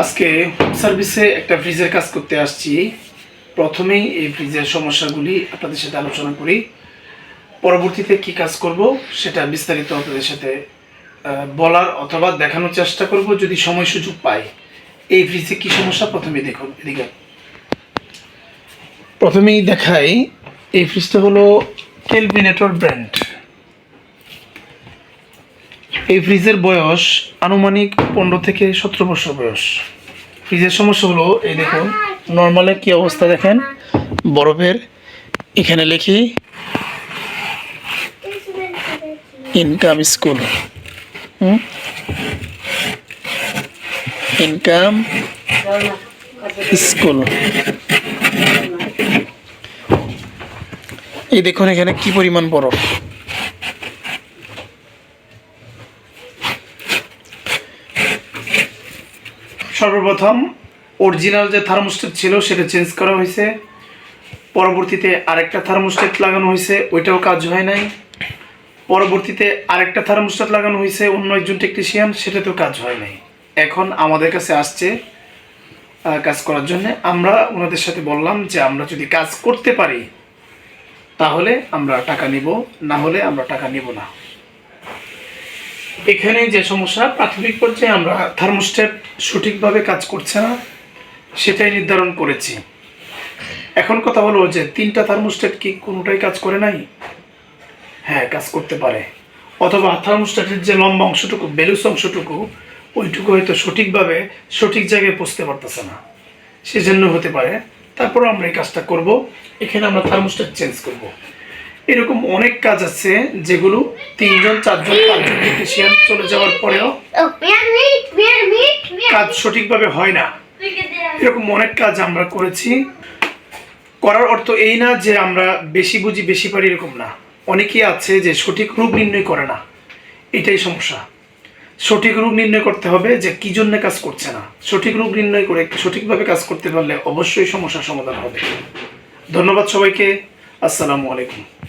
আজকে হোম সার্ভিসে একটা ফ্রিজের কাজ করতে আসছি। প্রথমেই এই ফ্রিজের সমস্যাগুলি আপনাদের সাথে আলোচনা করি। পরবর্তীতে কি কাজ করব সেটা বিস্তারিত আপনাদের সাথে বলার অথবা দেখানোর চেষ্টা করব যদি সময় সুযোগ পাই। এই ফ্রিজে কি সমস্যা? প্রথমে দেখুন, এদিকে। প্রথমেই দেখাই, এই ফ্রিজটা হলো কেলভিনেটর ব্র্যান্ড এই ফ্রিজের বয়স আনুমানিক পনেরো থেকে সতেরো বছর বয়স। ফ্রিজের সমস্যা হলো, এই দেখুন নর্মালে কি অবস্থা দেখেন? বরফের, এখানে লিখি ইনকাম স্কুল ইনকাম স্কুল এই দেখুন, এখানে কি পরিমাণ বরফ? সর্বপ্রথম অরিজিনাল যে থার্মোস্টেট ছিল সেটা চেঞ্জ করা হয়েছে। পরবর্তীতে আরেকটা থার্মোস্টেট লাগানো হয়েছে, ওইটাও কাজ হয় নাই। পরবর্তীতে আরেকটা থার্মোস্টেট লাগানো হয়েছে, অন্য একজন টেকনিশিয়ান সেটাতেও কাজ হয় নাই। এখন আমাদের কাছে আসছে কাজ করার জন্য। আমরা ওনাদের সাথে বললাম যে আমরা যদি কাজ করতে পারি, তাহলে আমরা টাকা নিব, না হলে আমরা টাকা নিব না। এখানে যে সমস্যা, প্রাথমিক পর্যায়ে আমরা থার্মোস্টেট সঠিকভাবে কাজ করছে না, সেটাই নির্ধারণ করেছি। এখন কথা হলো যে, তিনটা থার্মোস্টেট কি কোনোটাই কাজ করে নাই? হ্যাঁ কাজ করতে পারে। অথবা থার্মোস্টেটের যে লম্বা অংশটুকু, বেলুস অংশটুকু, ওইটুকু হয়তো সঠিকভাবে, সঠিক জায়গায় পৌঁছতে পারতেছে না। সেজন্য হতে পারে। তারপর আমরা এই কাজটা করব। এখানে আমরা থার্মোস্টেট চেঞ্জ করব। এরকম অনেক কাজ আছে যেগুলো তিনজন চারজন পাঁচজন টেকনিশিয়ান চলে যাওয়ার পরেও Oh, কাজ সঠিকভাবে হয় না। এরকম অনেক কাজ আমরা করেছি। করার অর্থ এই না যে আমরা বেশি বুঝি বেশি পারি এরকম না। অনেকেই আছে যে সঠিক রূপ নির্ণয় করে না। এটাই সমস্যা। সঠিক রূপ নির্ণয় করতে হবে যে কি জন্য কাজ করছে না। সঠিক রূপ নির্ণয় করে সঠিকভাবে কাজ করতে পারলে অবশ্যই সমস্যার সমাধান হবে। ধন্যবাদ সবাইকে। আসসালামু আলাইকুম।